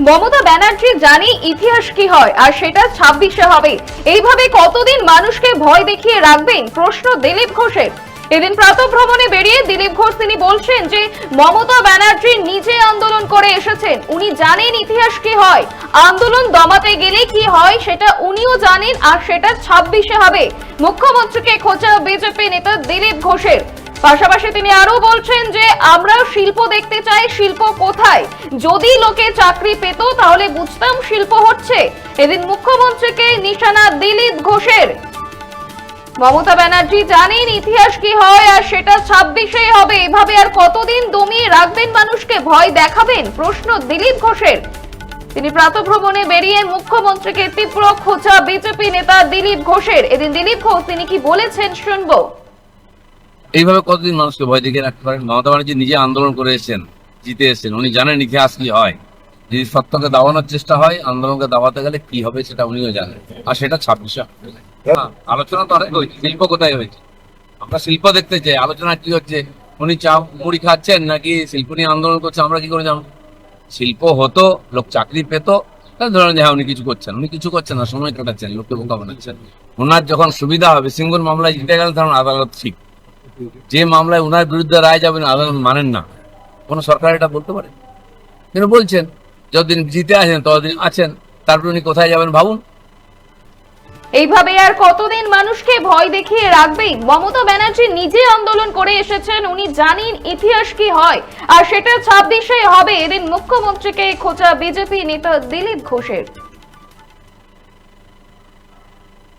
মমতা ব্যানার্জি জানি ইতিহাস কি হয় আর সেটা ছাব্বিশে হবে। এইভাবে কতদিন মানুষকে ভয় দেখিয়ে রাখবেন? প্রশ্ন দিলীপ ঘোষের। এদিন প্রাতঃভ্রমণে বেরিয়ে দিলীপ ঘোষ তিনি বলছেন যে, মমতা ব্যানার্জি নিজে আন্দোলন করে এসেছেন। উনি জানেন ইতিহাস কি হয়। আন্দোলন দমাতে গেলে কি হয় সেটা উনিও জানেন আর সেটা ছাব্বিশে হবে। মুখ্যমন্ত্রীকে খোঁচা বিজেপি নেতা দিলীপ ঘোষের। পাশাপাশি তিনি আরও বলছেন যে, আমরাও শিল্প দেখতে চাই, শিল্প কোথায়? যদি লোকে চাকরি পেত, তাহলে বুঝতাম শিল্প হচ্ছে। এদিন মুখ্যমন্ত্রীকে নিশানা দিলীপ ঘোষের। মমতা ব্যানার্জি জানেন ইতিহাস কি হয় আর সেটা ছাব্বিশে হবে। এভাবে আর কতদিন দমিয়ে রাখবেন মানুষকে? ভয় দেখাবেন? প্রশ্ন দিলীপ ঘোষের। তিনি প্রাতঃভ্রমণে বেরিয়ে মুখ্যমন্ত্রীকে তীব্র খোঁচা বিজেপি নেতা দিলীপ ঘোষের। এদিন দিলীপ ঘোষ তিনি কি বলেছেন শুনব। এইভাবে কতদিন মানুষকে ভয় দেখিয়ে রাখতে পারেন? মমতা ব্যানার্জি নিজে আন্দোলন করে এসেছেন জিতে এসেছেন। উনি জানেন ইতিহাস কি হয়। যদি সত্যকে দাবানোর চেষ্টা হয় আন্দোলনকে দাবাতে গেলে কি হবে সেটা উনিও জানেন। আর সেটা ছাব্বিশে হ্যাঁ, আলোচনা তো অনেক হয়েছে। শিল্প কোথায় হয়েছে? আমরা শিল্প দেখতে চাই। আলোচনা কি হচ্ছে? উনি চা মুড়ি খাচ্ছেন নাকি শিল্প নিয়ে আন্দোলন করছে আমরা কি করে জানব? শিল্প হতো লোক চাকরি পেত। ধরেন যে হ্যাঁ উনি কিছু করছেন। উনি কিছু করছেন না সময় কাটাচ্ছেন লোককে বোকা বানাচ্ছেন। ওনার যখন সুবিধা হবে সিঙ্গুর মামলায় জিতে গেলে ধরুন আদালত ঠিক। যে মামলায় ওনার বিরুদ্ধে রায় যাবেন আদালত মানেন না। কোনো সরকার এটা বলতে পারে? কিন্তু বলছেন, যতদিন জিতে আছেন, ততদিন আছেন, তারপর উনি কোথায় যাবেন ভাবুন? এইভাবে আর কতদিন মানুষকে ভয় দেখিয়ে রাখবেন মমতা ব্যানার্জি নিজে আন্দোলন করে এসেছেন, উনি জানেন ইতিহাস কি হয়, আর সেটা ছাব্বিশে হবে। এদিন মুখ্যমন্ত্রীকে খোঁচা বিজেপি নেতা দিলীপ ঘোষের।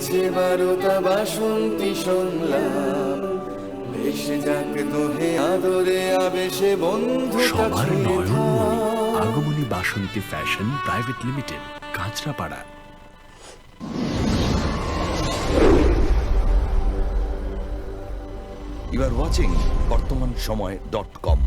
হয়েছে বারোটা বাসন্তী সংলাপ ভেসে যাক দোহে আদরে আবেশে বন্ধু সবার নয়নমণি আগমনী Basanti fashion private limited Kanchrapara. You are watching Bartaman Samay dot com